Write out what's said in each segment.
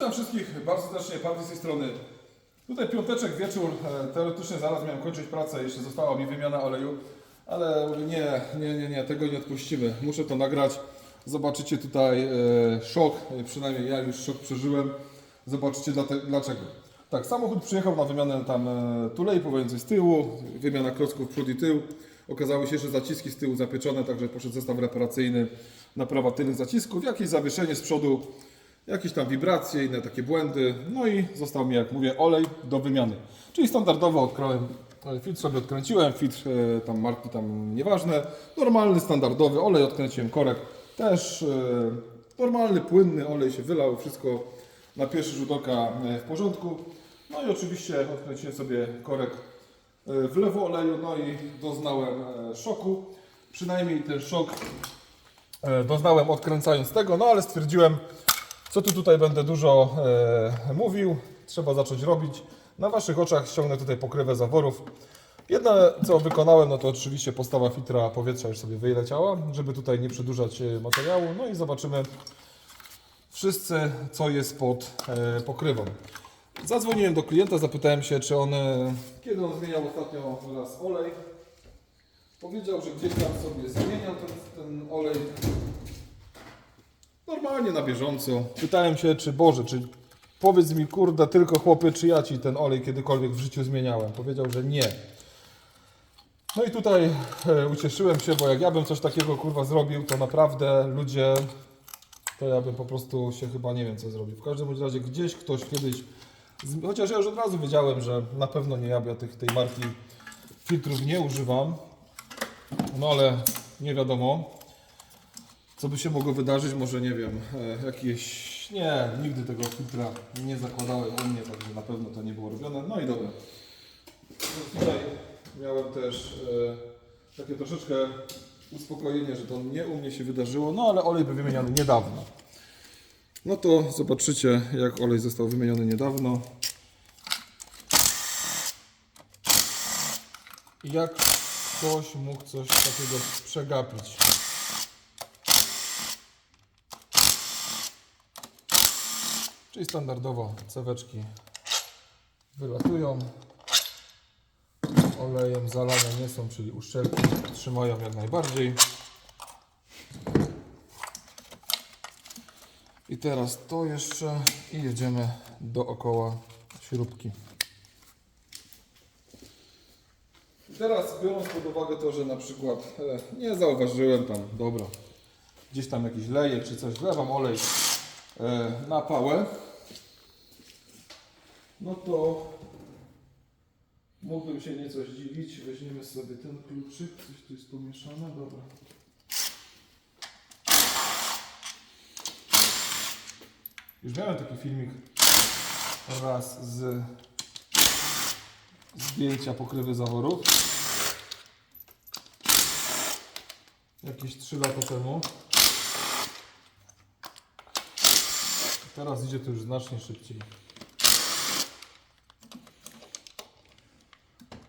Witam wszystkich bardzo serdecznie, Partii z tej strony. Tutaj piąteczek, wieczór, e, teoretycznie zaraz miałem kończyć pracę, jeszcze została mi wymiana oleju, ale nie, nie, nie, nie, tego nie odpuścimy, muszę to nagrać. Zobaczycie tutaj e, szok, e, przynajmniej ja już szok przeżyłem, zobaczycie dlaczego. Tak, samochód przyjechał na wymianę tam tulei pływającej z tyłu, wymiana klocków przód i tył. Okazało się, że zaciski z tyłu zapieczone, także poszedł zestaw reparacyjny, naprawa tylnych zacisków, jakieś zawieszenie z przodu, jakieś tam wibracje, inne takie błędy. No i został mi, jak mówię, olej do wymiany. Czyli standardowo odkryłem, e, filtr sobie odkręciłem, filtr e, tam marki tam nieważne, normalny, standardowy olej, odkręciłem korek też, e, normalny, płynny olej się wylał, wszystko na pierwszy rzut oka w porządku. No i oczywiście odkręciłem sobie korek w lewo oleju, no i doznałem szoku. Przynajmniej ten szok doznałem odkręcając tego, no ale stwierdziłem, co tu tutaj będę dużo e, mówił, trzeba zacząć robić. Na Waszych oczach ściągnę tutaj pokrywę zaworów. Jedno co wykonałem, no to oczywiście postawa filtra powietrza już sobie wyleciała, żeby tutaj nie przedłużać e, materiału. No i zobaczymy wszyscy, co jest pod e, pokrywą. Zadzwoniłem do klienta, zapytałem się, czy on, e, kiedy on zmieniał ostatnio raz olej. Powiedział, że gdzieś tam sobie zmieniał ten, ten olej. Normalnie na bieżąco. Pytałem się, czy Boże, czy powiedz mi, kurde, tylko chłopy, czy ja ci ten olej kiedykolwiek w życiu zmieniałem. Powiedział, że nie. No i tutaj e, ucieszyłem się, bo jak ja bym coś takiego kurwa zrobił, to naprawdę ludzie, to ja bym po prostu się chyba nie wiem co zrobił. W każdym razie gdzieś ktoś kiedyś, chociaż ja już od razu wiedziałem, że na pewno nie ja, bo ja tych, tej marki filtrów nie używam. No ale nie wiadomo. Co by się mogło wydarzyć? Może nie wiem, e, jakieś. Nie, nigdy tego filtra nie zakładałem u mnie, także na pewno to nie było robione. No i dobra. No Tutaj miałem też e, takie troszeczkę uspokojenie, że to nie u mnie się wydarzyło, no ale olej był wymieniony niedawno. No to zobaczycie, jak olej został wymieniony niedawno. Jak ktoś mógł coś takiego przegapić. Czyli standardowo ceweczki wylatują. Olejem zalane nie są, czyli uszczelki trzymają jak najbardziej. I teraz to jeszcze i jedziemy dookoła śrubki. I Teraz biorąc pod uwagę to, że na przykład e, nie zauważyłem tam, dobra, gdzieś tam jakiś leje czy coś, wlewam olej e, na pałę, no to mógłbym się nieco zdziwić. Weźmiemy sobie ten kluczyk, coś tu jest pomieszane, dobra. Już miałem taki filmik raz z zdjęcia pokrywy zaworów. Jakieś 3 lata temu. Teraz idzie to już znacznie szybciej.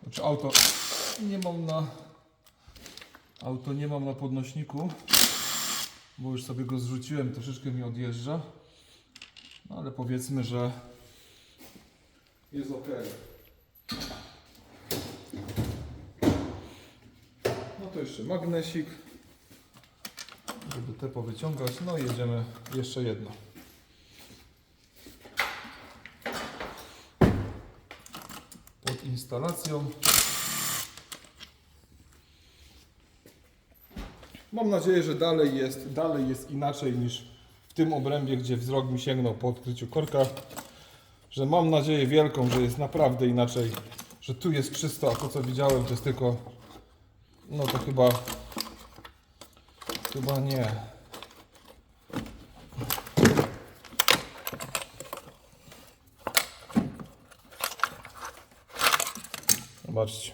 Znaczy auto nie mam na auto nie mam na podnośniku, bo już sobie go zrzuciłem, troszeczkę mi odjeżdża. No ale powiedzmy, że jest ok. No to jeszcze magnesik, żeby te powyciągać. No i jedziemy jeszcze jedno. Pod instalacją. Mam nadzieję, że dalej jest, dalej jest inaczej niż w tym obrębie, gdzie wzrok mi sięgnął po odkryciu korka. Że mam nadzieję wielką, że jest naprawdę inaczej, że tu jest czysto, a to co widziałem to jest tylko, no to chyba, chyba nie. Zobaczcie.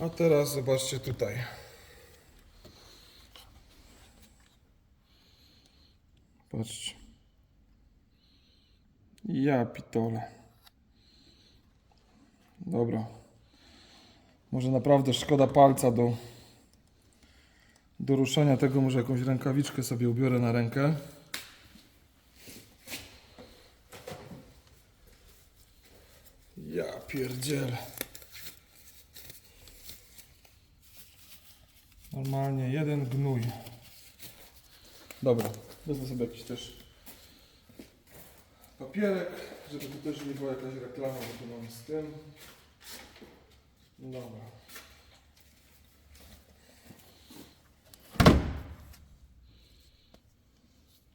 A teraz zobaczcie tutaj. Patrzcie. Ja pitole. Dobra. Może naprawdę szkoda palca do Do ruszania tego może jakąś rękawiczkę sobie ubiorę na rękę. Ja pierdzielę. Normalnie jeden gnój. Dobra, wezmę sobie jakiś też papierek, żeby tu też nie była jakaś reklama, bo tu mam z tym. Dobra.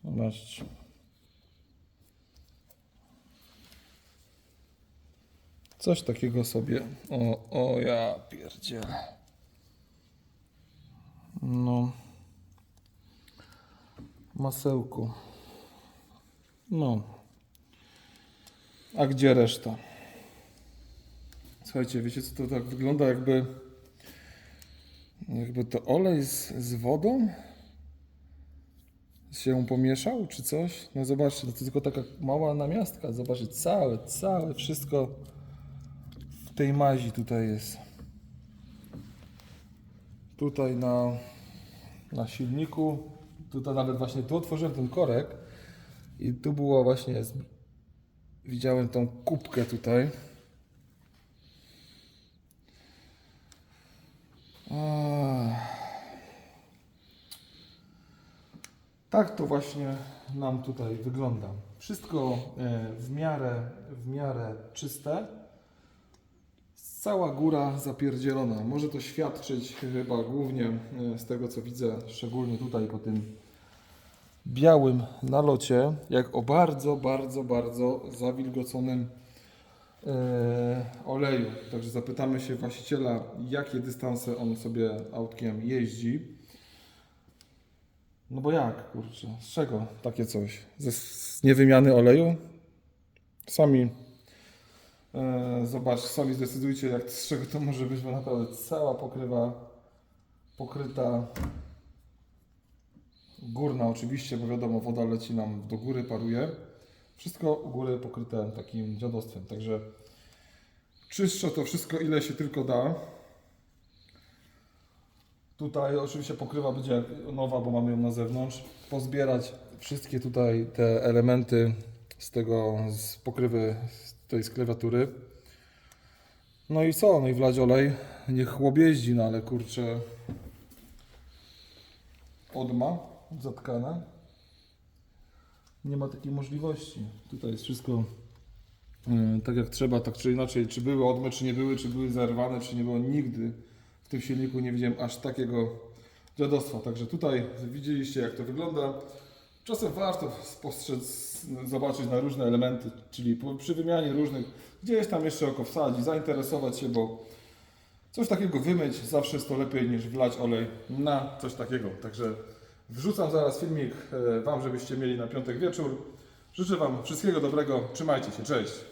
Zobaczcie. Coś takiego sobie. O, o ja pierdzielę. No. Masełku. No. A gdzie reszta? Słuchajcie, wiecie co to tak wygląda jakby jakby to olej z, z wodą się pomieszał czy coś? No zobaczcie, to tylko taka mała namiastka. Zobaczcie, całe, całe wszystko tej mazi tutaj jest. Tutaj na, na silniku, tutaj nawet właśnie tu otworzyłem ten korek i tu było właśnie, widziałem tą kubkę tutaj. Tak to właśnie nam tutaj wygląda. Wszystko e, w miarę, w miarę czyste. Cała góra zapierdzielona. Może to świadczyć chyba głównie e, z tego co widzę, szczególnie tutaj po tym białym nalocie, jak o bardzo, bardzo, bardzo zawilgoconym e, oleju. Także zapytamy się właściciela, jakie dystanse on sobie autkiem jeździ. No bo jak, kurczę, z czego takie coś? Ze, z niewymiany oleju? Sami zobacz, sami zdecydujcie, jak, z czego to może być, bo naprawdę cała pokrywa pokryta górna oczywiście, bo wiadomo, woda leci nam do góry, paruje. Wszystko u góry pokryte takim dziadostwem, także czyszczę to wszystko ile się tylko da. Tutaj oczywiście pokrywa będzie nowa, bo mamy ją na zewnątrz. Pozbierać wszystkie tutaj te elementy z tego, z pokrywy tej z klawiatury. No i co? No i wlać olej. Niech chłop jeździ, no ale kurczę. Odma zatkana. Nie ma takiej możliwości. Tutaj jest wszystko e, tak jak trzeba, tak czy inaczej. Czy były odmy, czy nie były, czy były zerwane, czy nie było. Nigdy w tym silniku nie widziałem aż takiego dziadostwa. Także tutaj widzieliście jak to wygląda. Czasem warto spostrzec, zobaczyć na różne elementy, czyli przy wymianie różnych, gdzieś tam jeszcze oko wsadzić, zainteresować się, bo coś takiego wymyć zawsze jest to lepiej niż wlać olej na coś takiego. Także wrzucam zaraz filmik e, Wam, żebyście mieli na piątek wieczór. Życzę Wam wszystkiego dobrego, trzymajcie się, cześć!